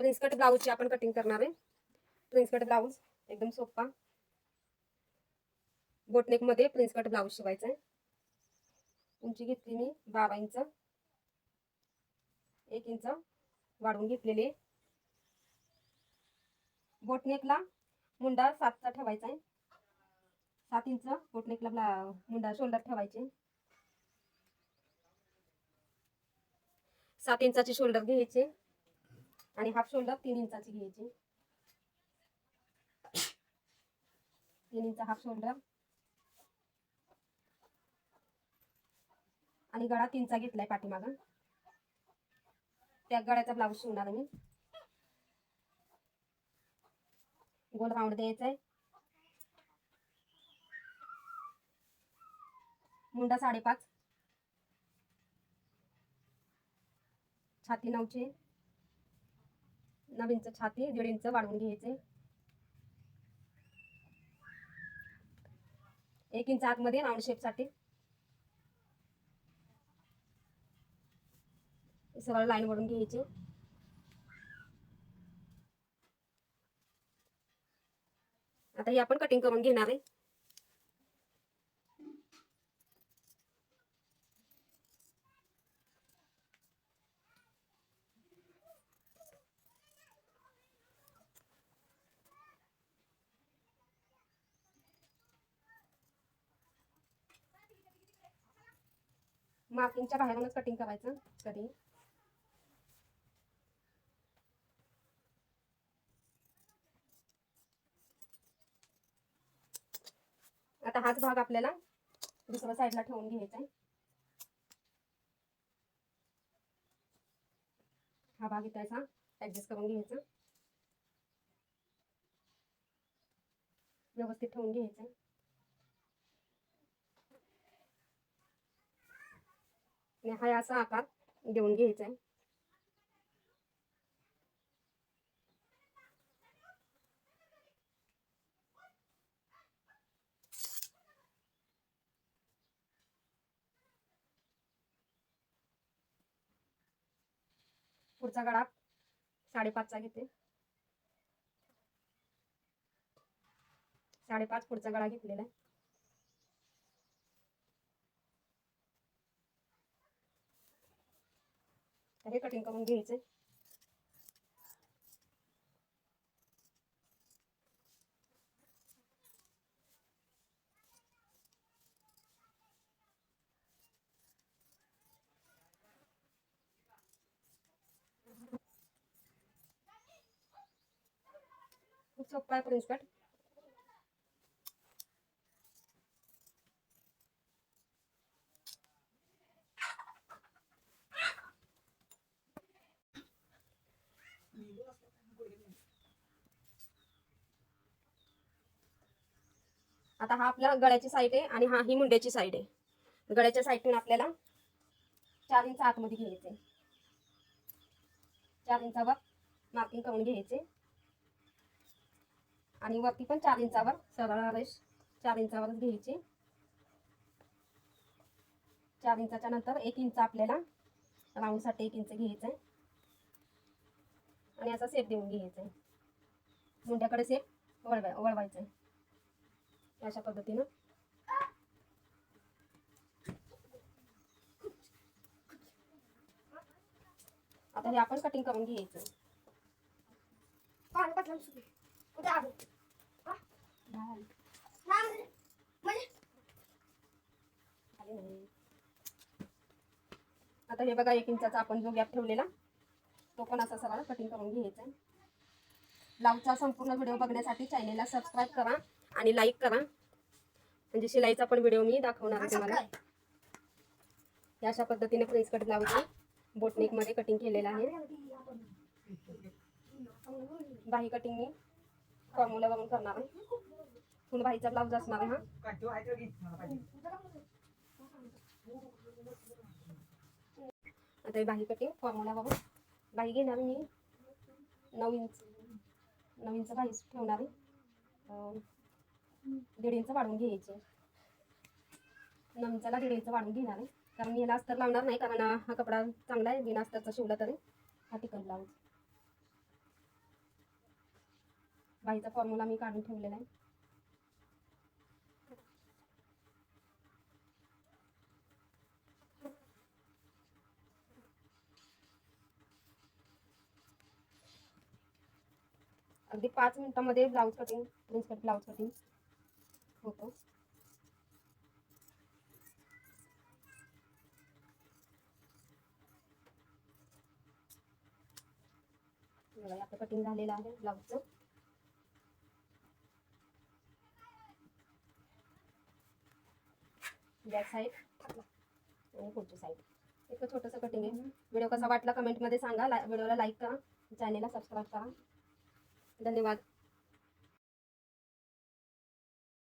Prince cut ब्लाऊजची आपण cutting करणार आहे. प्रिन्स कट ब्लाऊज एकदम सोपा. बोटनेकमध्ये प्रिन्स कट ब्लाऊज शिवायचा आहे. उंची घेतली मी बारा इंच. एक इंच वाढवून घेतलेली आहे. बोटनेकला मुंडा सातचा ठेवायचा आहे. सात इंच बोटनेकला ब्ला- मुंडा शोल्डर ठेवायचे सात इंचाचे शोल्डर घ्यायचे आणि हाफ शोल्डर तीन इंचाची घ्यायची. तीन इंच हाफ शोल्डर. आणि गळा तीनचा घेतलाय पाठीमागं. त्या गळ्याचा ब्लाऊज शिवणार मी. गोल राऊंड द्यायचा आहे मुंडा साडेपाच. छाती नऊचे. नऊ इंच छाती दीड इंच वाढवून घ्यायचे. एक इंच आतमध्ये राऊंड शेपसाठी सरळ लाईन वळून घ्यायची. आता ही आपण कटिंग करून घेणार आहे. मार्किंगच्या बाहेरूनच कटिंग करायचं कधी? आता हाच भाग आपल्याला दुसऱ्या साईडला ठेवून घ्यायचा आहे. हा भाग इथायचा ऍडजस्ट करून घ्यायचा. व्यवस्थित ठेवून घ्यायचं. आणि हा असा आकार देऊन घ्यायचा आहे. पुढचा गळा साडेपाचचा घेते. साडेपाच पुढचा गळा घेतलेला आहे. हे कटिंग करून घ्यायचे खूप सोपा आहे प्रिन्स कट आता हा आपल्या गळ्याची साईड आहे आणि हा ही मुंड्याची साईड आहे. गळ्याच्या साईडून आपल्याला चार इंच आतमध्ये घ्यायचे. चार इंचावर मार्किंग करून घ्यायचे. आणि वरती पण चार इंचावर सरळ रेश चार इंचावरच घ्यायची. चार इंचाच्या नंतर एक इंच आपल्याला राऊंडसाठी एक इंच घ्यायचं आहे. आणि असा सेप देऊन घ्यायचा आहे. मुंड्याकडे सेप वळवाय वळवायचा आहे. अशा पद्धतीनं. आता हे आपण कटिंग करून घ्यायचं. नाही. आता हे बघा एक इंचाचा आपण जो गॅप ठेवलेला तो पण असा सरळ कटिंग करून घ्यायचा ब्लाऊजचा संपूर्ण व्हिडिओ बघण्यासाठी चॅनेलला सबस्क्राईब करा आणि लाईक करा. म्हणजे शिलाईचा पण व्हिडिओ मी दाखवणार आहे तुम्हाला. हे अशा पद्धतीने प्रेस कट ब्लाऊज बोटनेकमध्ये कटिंग केलेलं आहे. बाही कटिंग मी फॉर्म्युलावरून करणार आहे. फुल बाहीचा ब्लाऊज असणार आहे हा. आता ही बाही कटिंग फॉर्म्युला बघू बाही घेणार मी नऊ इंच नऊ इंच बाही ठेवणार आहे. दीड इंच वाढवून घ्यायचे. नमच्याला दीड इंच वाढवून घेणार आहे. कारण मी याला अस्तर लावणार नाही कारण हा कपडा चांगला आहे बिना अस्तरचा शिवला तरी. हा टिकल ब्लाऊज बाईचा फॉर्म्युला मी काढून ठेवलेला आहे. अगदी पाच मिनिटामध्ये blouse cutting prince cut blouse cutting होतो. आता कटिंग झालेलं आहे ब्लाऊजचं बॅक साईड आणि पुढची साईड इतकं छोटंसं कटिंग आहे. व्हिडिओ कसा वाटला कमेंटमध्ये सांगा. व्हिडिओला लाईक करा. चॅनेलला सबस्क्राईब करा. धन्यवाद.